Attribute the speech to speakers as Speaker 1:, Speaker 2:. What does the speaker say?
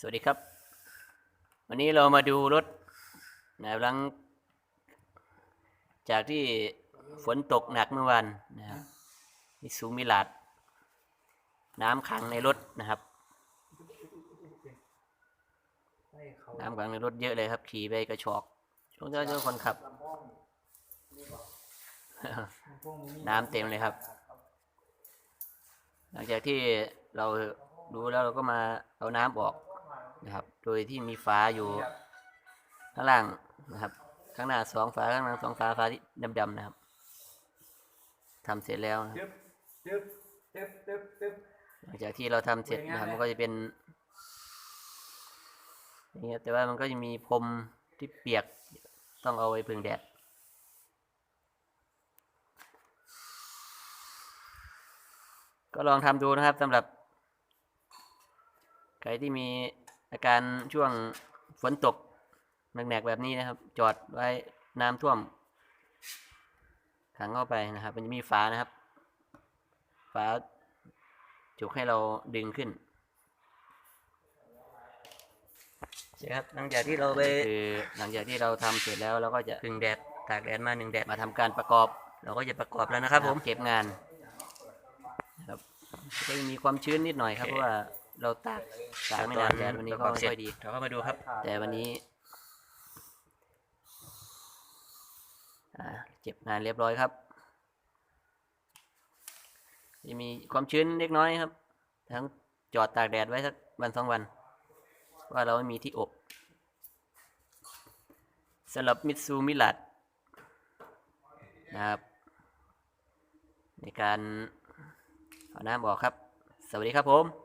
Speaker 1: สวัสดีครับ วันนี้เรามาดูรถนะครับหลัง จากที่ฝนตกหนักเมื่อวานนะครับมิสูงมิลาด น้ำขังในรถนะครับ น้ำขังในรถเยอะเลยครับ ขี่ไปกระชอกช่วงเจ้าเจ้าคนขับ น้ำเต็มเลยครับ หลังจากที่เราดูแล้วเราก็มาเอาน้ำออก โดยที่มีฝาอยู่ข้างล่างนะครับ ข้างหน้าสองฝาข้างหลังสองฝาฝาที่ดำๆนะครับทำเสร็จแล้วนะครับ
Speaker 2: จึ๊บจึ๊บจึ๊บจึ๊บจึ๊บ
Speaker 1: หลังจากที่เราทำเสร็จนะครับมันก็จะเป็นอย่างเงี้ยแต่ว่ามันก็จะมีพรมที่เปียกต้องเอาไว้พึ่งแดดก็ลองทำดูนะครับสำหรับ ใครที่มี อาการช่วงฝนตกหนักๆแบบนี้นะครับ จอดไว้น้ำท่วมขังเข้าไปนะครับ มันจะมีฝานะครับ ฝาจุกให้เราดึงขึ้นใช่ครับหลังจากที่เราไปคือหลังจากที่เราทำเสร็จแล้วเราก็จะพึ่งแดดตากแดดมาหนึ่งแดดมาทำการประกอบ เราก็จะประกอบแล้วนะครับ ผมเก็บงานนะครับก็จะมีความชื้นนิดหน่อยครับเพราะว่า เราตากตากไม่นานแดดวันนี้ก็ไม่ค่อยดีเราก็มาดูครับ แต่วันนี้อ่าเก็บงานเรียบร้อยครับจะมีความชื้นเล็กน้อยครับ ทั้งจอดตากแดดไว้สักวันสองวัน ว่าเราไม่มีที่อบสำหรับมิตซูมิลัดนะครับ ในการเอาน้ำออกครับ สวัสดีครับผม